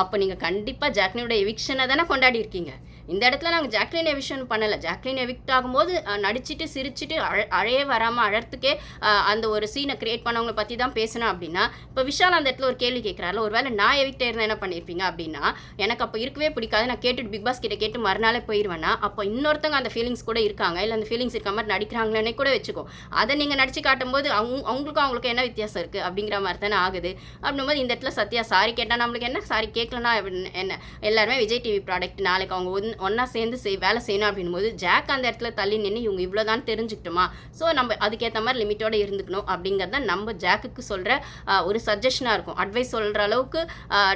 அப்போ நீங்கள் கண்டிப்பாக ஜாக்னியோட எவிக்ஷனை தானே கொண்டாடி இருக்கீங்க. இந்த இடத்துல நாங்கள் ஜாக்லின் எவிஷன் பண்ணலை. ஜாக்லின் எவிக்ட் ஆகும்போது நடிச்சுட்டு சிரிச்சுட்டு அழ அழையே வராமல் அழறதுக்கே அந்த ஒரு சீனை கிரியேட் பண்ணவங்கள பற்றி தான் பேசணும் அப்படின்னா இப்போ விஷால் அந்த இடத்துல ஒரு கேள்வி கேட்குறால்ல ஒரு வேளை நான் எவிக்ட் இருந்தால் என்ன பண்ணியிருப்பீங்க அப்படின்னா எனக்கு அப்போ இருக்கவே பிடிக்காது. நான் கேட்டுட்டு பிக் பாஸ் கிட்ட கேட்டு மறுநாளே போயிடுவேன்னா அப்போ இன்னொருத்தங்க அந்த ஃபீலிங்ஸ் கூட இருக்காங்க. இல்லை அந்த ஃபீலிங்ஸ் இருக்க மாதிரி நடிக்கிறாங்களே கூட வச்சுக்கோ. அதை நீங்கள் நடிச்சு காட்டும்போது அவங்க அவங்களுக்கும் அவங்களுக்கும் என்ன வித்தியாசம் இருக்குது அப்படிங்கிற மாதிரி தானே ஆகுது. அப்படிங்கும்போது இந்த இடத்துல சத்யா சாரி கேட்டால் நம்மளுக்கு என்ன? சாரி கேட்கலனா என்ன? எல்லாருமே விஜய் டிவி ப்ராடக்ட் நாளைக்கு அவங்க ஒன் ஒன்றா சேர்ந்து செய் வேலை செய்யணும் அப்படின்னும் போது ஜாக் அந்த இடத்துல தள்ளி நின்று இவங்க இவ்வளோ தான் தெரிஞ்சுக்கிட்டோமா? ஸோ நம்ம அதுக்கேற்ற மாதிரி லிமிட்டோடு இருந்துக்கணும். அப்படிங்கிறது தான் நம்ம ஜாக்குக்கு சொல்கிற ஒரு சஜஷனாக இருக்கும். அட்வைஸ் சொல்கிற அளவுக்கு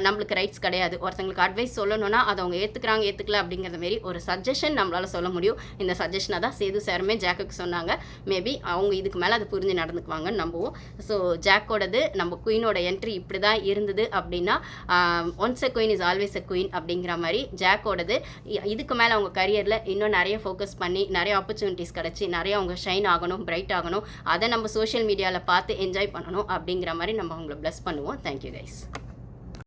நம்மளுக்கு ரைட்ஸ் கிடையாது. ஒருத்தங்களுக்கு அட்வைஸ் சொல்லணும்னா அதை அவங்க ஏற்றுக்கிறாங்க ஏற்றுக்கல அப்படிங்கிற மாரி ஒரு சஜஷன் நம்மளால் சொல்ல முடியும். இந்த சஜஷனை தான் சேது சாருமே ஜாக்குக்கு சொன்னாங்க. மேபி அவங்க இதுக்கு மேலே அதை புரிஞ்சு நடந்துக்குவாங்கன்னு நம்புவோம். ஸோ ஜாக்கோடது நம்ம குயினோட என்ட்ரி இப்படி தான் இருந்தது அப்படின்னா once a queen is always a queen அப்படிங்கிற மாதிரி ஜாக்கோடது இதுக்கு மேலே அவங்க கரியரில் இன்னும் நிறைய ஃபோக்கஸ் பண்ணி நிறைய ஆப்பர்ச்சுனிட்டிஸ் கிடச்சி நிறைய அவங்க ஷைன் ஆகணும் பிரைட் ஆகணும். அதை நம்ம சோஷியல் மீடியாவில் பார்த்து என்ஜாய் பண்ணணும் அப்படிங்கிற மாதிரி நம்ம அவங்கள ப்ளஸ் பண்ணுவோம். Thank you guys